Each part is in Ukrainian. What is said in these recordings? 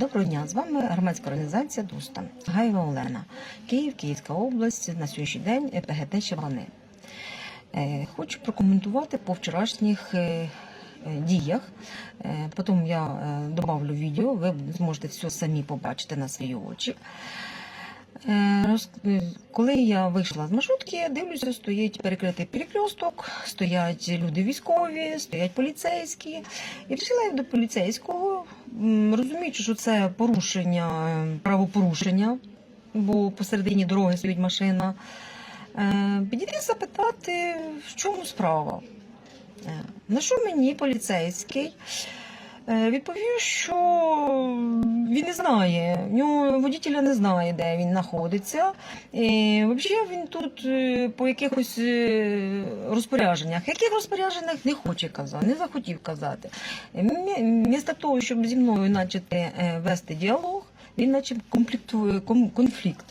Доброго дня, з вами громадська організація ДУСТА. Гаєва Олена, Київ, Київська область, на сьогоднішній день ПГТ Чевани. Е, Хочу прокоментувати по вчорашніх е, е, діях. Потім я добавлю відео, ви зможете все самі побачити на свої очі. Е, е, Коли я вийшла з маршрутки, дивлюся, стоїть перекритий перекресток, стоять люди військові, стоять поліцейські. І вирішила я до поліцейського, розуміючи, що це порушення, е, правопорушення, бо посередині дороги стоїть машина. Підійти запитати, в чому справа. На що мені поліцейський відповів, що він не знає, в нього водителя не знає, де він знаходиться. І взагалі він тут е, по якихось е, розпорядженнях. Яких розпорядженнях не хоче казати, не захотів казати. Мі- Вмісто того, щоб зі мною почати е, вести діалог, він наче конфлікт.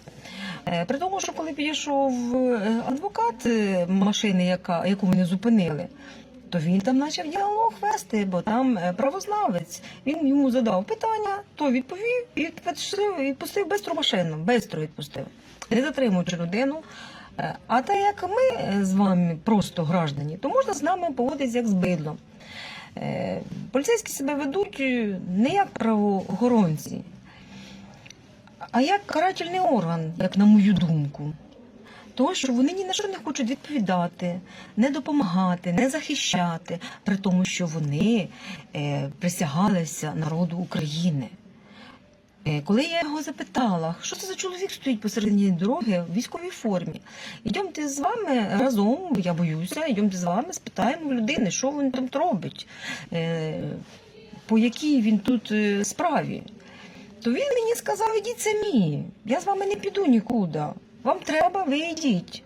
При тому, що коли підійшов адвокат машини, яка, яку вони зупинили, то він там почав діалог вести, бо там правознавець. Він йому задав питання, то відповів і відпустив, відпустив машину, бистро відпустив, не затримуючи людину. Е, А так як ми е, з вами просто граждані, то можна з нами поводитися як з бидлом. Е, Поліцейські себе ведуть не як правоохоронці, а як карательний орган, як на мою думку. Тому що вони ні на що не хочуть відповідати, не допомагати, не захищати, при тому, що вони присягалися народу України. Е, коли я його запитала, що це за чоловік стоїть посередині дороги в військовій формі, йдемте з вами разом, я боюся, йдемте з вами, спитаємо людини, що він там робить, е, по якій він тут е, справі. То він мені сказав, ідіть самі, я з вами не піду нікуди. Вам треба, ви йдіть.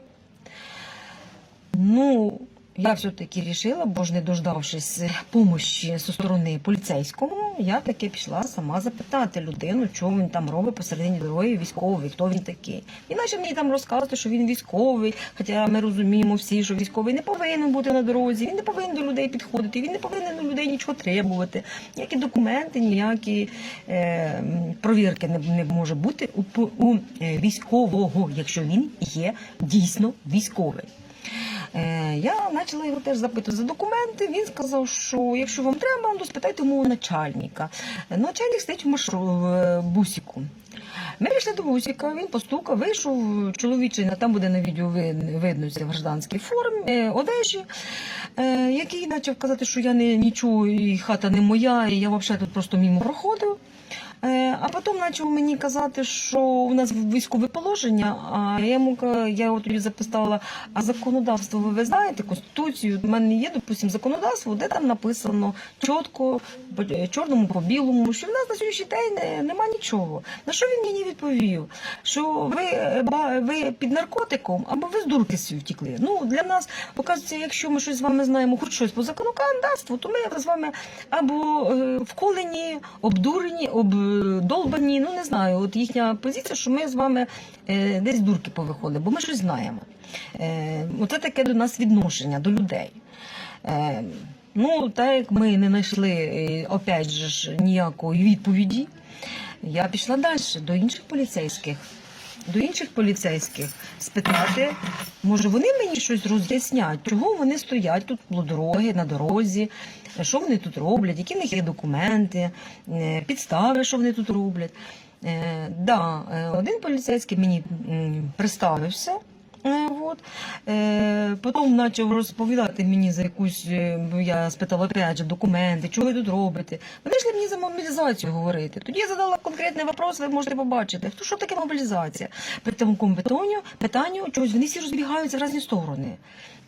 Ну, я все-таки вирішила, бо ж не дождавшись помощі зі сторони поліцейського, я таки пішла сама запитати людину, що він там робить посередині дороги військовий, хто він такий. І почав мені там розказувати, що він військовий, хоча ми розуміємо всі, що військовий не повинен бути на дорозі, він не повинен до людей підходити, він не повинен у людей нічого требувати. Ніякі документи, ніякі е, провірки не, не може бути у, у е, військового, якщо він є дійсно військовий. Е, Я почала його теж запитувати за документи. Він сказав, що якщо вам треба, то спитайте мого начальника. Начальник стоїть в маршру в е, бусіку. Ми вийшли до бусіка, він постукав, вийшов чоловічий, там буде на відео видно, в гражданській формі, е, одежі, який почав казати, що я не нічого, і хата не моя, і я взагалі тут просто мимо проходив. Е, А потім почав мені казати, що у нас військове положення. А я йому я його тоді записала, а законодавство ви, ви знаєте, конституцію. У мене є, допустим, законодавство, де там написано чітко, по- е, чорному по білому, що в нас на сьогоднішній день нема нічого. На що він мені відповів? Що ви, е, ви під наркотиком або ви з дурки свої втікли. Ну для нас показується, якщо ми щось з вами знаємо, хоч щось по законодавству, то ми з вами або е, вколені, обдурені, обдолбані. Ну не знаю. От їхня позиція, що ми з вами е, десь дурки повиходили, бо ми щось знаємо. Е, оце таке до нас відношення до людей. Е, ну, так як ми не знайшли опять же ніякої відповіді, я пішла далі до інших поліцейських. До інших поліцейських спитати, може вони мені щось роз'яснять, чого вони стоять тут коло дороги, на дорозі, що вони тут роблять, які в них є документи, е, підстави, що вони тут роблять. Е, да, е, один поліцейський мені м, Е, Е, потім почав розповідати мені за якусь, е, я спитала опять же, документи, що ви тут робите. Вони йшли мені за мобілізацію говорити. Тоді я задала конкретний вопрос, ви можете побачити, хто що таке мобілізація. При тому питанню, питанню чогось вони всі розбігаються в різні сторони.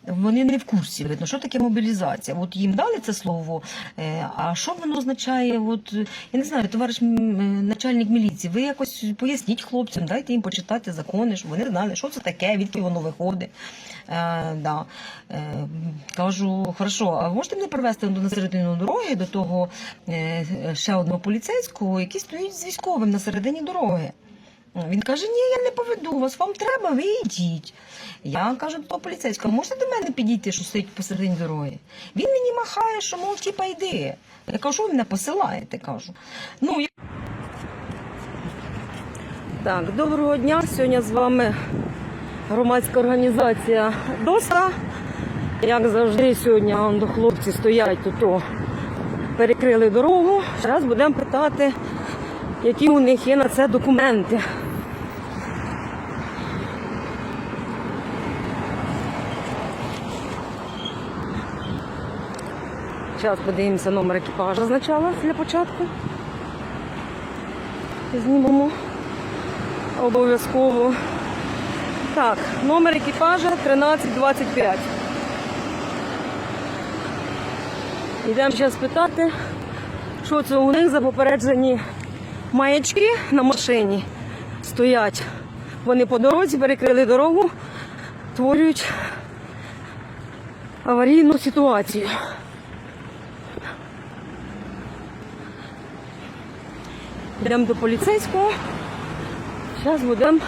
Вони не в курсі, видно, що таке мобілізація. От їм дали це слово, е, а що воно означає? От, я не знаю, товариш начальник міліції, ви якось поясніть хлопцям, дайте їм почитати закони, щоб вони знали, що це таке, відки воно виходить. Е, да. е, кажу, хорошо, а можете мене привезти на середину дороги до того е, ще одного поліцейського, який стоїть з військовим на середині дороги? Він каже: Ні, я не поведу вас, вам треба, ви йдіть. Я кажу до поліцейського, можете до мене підійти, що стоїть посередині дороги? Він мені махає, що мов, типа йди. Я кажу, ви мене посилаєте, кажу. Ну, я... Так, доброго дня. Сьогодні з вами громадська організація ДОСТА. Як завжди, сьогодні до хлопці стоять тут, о, перекрили дорогу. Зараз будемо питати, які у них є на це документи. Зараз подивимося номер екіпажа спочатку для початку. Знімемо обов'язково. Так, номер екіпажа 1325. Йдемо зараз питати, що це у них за попереджені маячки на машині стоять. Вони по дорозі перекрили дорогу, творюють аварійну ситуацію. Йдемо до поліцейського. Зараз будемо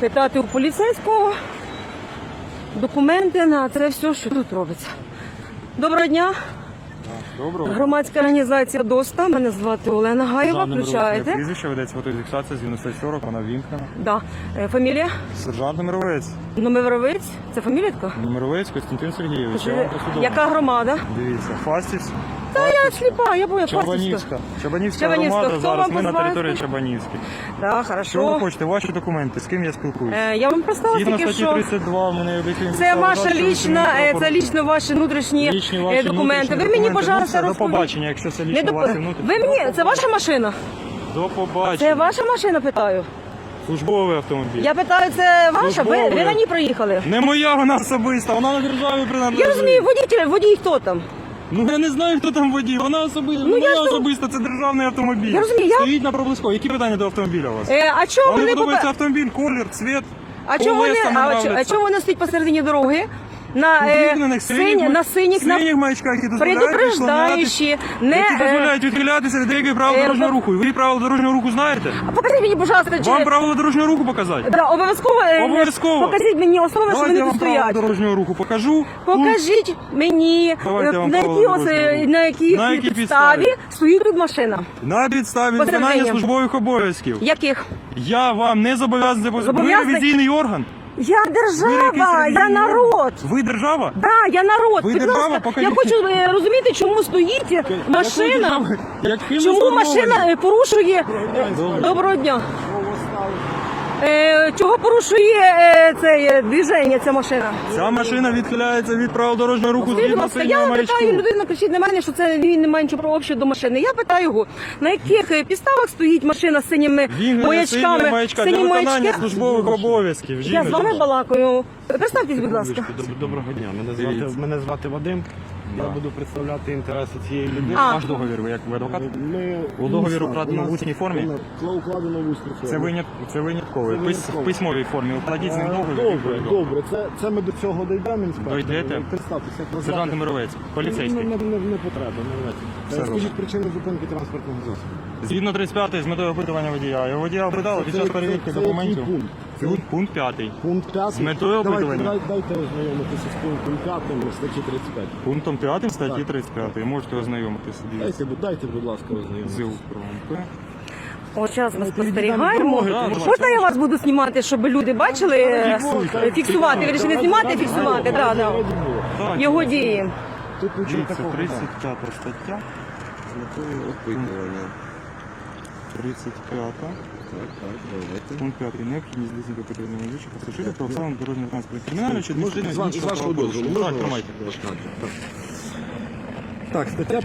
питати у поліцейського документи на це все, що тут робиться. Доброго дня. Доброго. Громадська організація ДОСТА. Мене звати Олена Гаєва. Включаєте? Прізвище ведеться фотофіксація з 9040, вона вімкнена. Да. Е, Фамілія? Сержант Мировець. Номеровець? Це фамілія така? Мировець Костянтин Сергійович. Я вам посудовий. Яка громада? Дивіться, Фастіс, Та я сліпа, я боя Чабанівська. Чабанівська Чабанівська. громада, Хто зараз вам ми на території Чабанівській. Так, Що ви хочете? Ваші документи, з ким я спілкуюся? Е, Я вам представила Згідно тільки, статті що 32, в мене обіцяє це ваша лічна, е, це лічно ваші внутрішні Лічні е, ваші документи. Ви мені, документи. пожалуйста, Ну, все, До розповідь. побачення, якщо це Не лічно до... ваші внутрішні. Ви мені, це ваша машина? До побачення. Це ваша машина, питаю. Службовий автомобіль. Я питаю, це ваша? Ви, ви на ній проїхали? Не моя вона особиста, вона на державі принадлежить. Я розумію, водій, водій хто там? Ну я не знаю, хто там водій. Вона особисто, Ну, я моя ж особиста, це державний автомобіль. Я розумію, я- Стоїть на проблиску. Які питання до автомобіля у вас? Е, а чого Вам не вони подобається автомобіль, колір, цвіт? А чого вони, а, чо- а чому вони стоять посередині дороги? На, е, вікнених сині, ма- на синіх, на синіх маячках, які дозволяють не... які Е, дозволяють відхилятися від деяких правил е, дорожнього руху. І ви правила дорожнього руху знаєте? покажіть мені, будь ласка, чи... Вам правила дорожнього руху показати? Да, обов'язково, е, Обов'язково. покажіть мені основи, що Давайте вони я тут вам правила стоять. дорожнього руху покажу. Покажіть мені, Давайте я е, вам на правила якій, ос- дорожнього руху. на якій На якій підставі підставі? стоїть тут машина. На підставі виконання службових обов'язків. Яких? Я вам не зобов'язаний Ви Зобов'язаний? ревізійний орган. Я держава, я народ. Ви держава? Да, я народ. Ви Будь держава, ласка, покажіть. я хочу е, розуміти, чому стоїть машина. Яким Чому машина е, порушує доброго дня? Е, чого порушує е, це е, движення, ця машина? Ця машина відхиляється від правил дорожнього руху згідно ласка, синього маячку. питаю людина, кричить на мене, що це він не має нічого общого до машини. Я питаю його, на яких е, підставах стоїть машина з синіми Він маячками, синього маячка для сині виконання маячки. службових обов'язків. Я з вами балакаю. Представтесь, будь ласка. Доб- Доброго дня. Мене звати, мене звати Вадим. Я буду представляти інтереси цієї людини. А. Ваш договір, ви як ви адвокат? Ми, У договір Усно, укладено у нас в усній формі? укладено- Укладено в усній формі. Це винят це винятковий. Це Пис- винятково. В письмовій формі. Укладіть з ним Е, договір. Добре, добре. Це, це ми до цього дійдемо, інспектор. Дойдете? Представтеся, як вас Сержант звати? Мировець, поліцейський. не, не, не потреба, не. Все Скажіть добре. причину зупинки транспортного засобу. Згідно 35 з метою опитування водія. Його водія опитали під час перевірки це який документів. пункт? Пункт, пункт 5. Пункт 5. З метою давайте, опитування. давайте, дайте ознайомитися з пунктом 5 статті 35. Пунктом 5 статті 35. Можете ознайомитися. Дайте, будь- дайте, будь ласка, ознайомитися. Зил. От зараз ми спостерігаємо. Можна я вас буду знімати, щоб люди бачили, е, фіксувати, вирішили не знімати, а фіксувати. Да, да. Так, Його дії. Тут нічого Дивіться, такого. 35 стаття. З метою опитування. 35. Так, так, давайте. Пункт 5. Необхідність здійснити потрібні медичні пасажирів про обставину дорожнього транспорту. Кримінальне чи Можна, з, вашого дозволу, можна Так, тримайте. Так. Так, стаття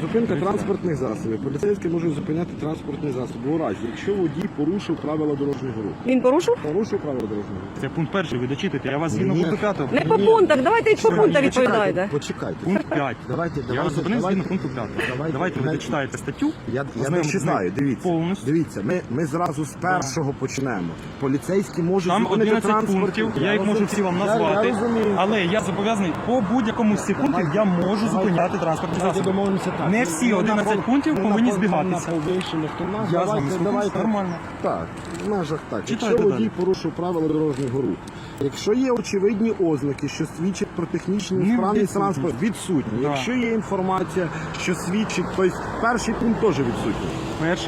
зупинка транспортних засобів. Поліцейські можуть зупиняти транспортний засіб у разі, якщо водій порушив правила дорожнього руху. Він порушив? Порушив правила дорожнього руху. Це пункт перший, ви дочитайте. Я вас згідно Ні. пункту 5. Не по пунктах, давайте і по пунктах відповідайте. Почекайте. Пункт 5. Давайте, Я давайте, вас зупинив давайте. згідно пункту 5. Давайте, Давайте ви давайте. дочитаєте статтю. Я, я не Ознайомитесь читаю, дивіться. повністю. Дивіться, ми, ми зразу з першого почнемо. Поліцейські можуть Там зупинити 11 транспорт. пунктів, я їх можу всі вам назвати, Я, я розумію. але я зобов'язаний по будь-якому з цих пунктів я можу зупиняти транспортні Давайте домовимося так. Не всі 11 пунктів повинні збігатися. Я з вами Давайте- нормально. Так, в межах так. Читайте Якщо водій далі. порушив правила дорожнього руху, якщо є очевидні ознаки, що свідчать про технічну Не несправність відсутні. транспорту, відсутні. Да. Якщо є інформація, що свідчить, тобто перший пункт теж відсутній. Перший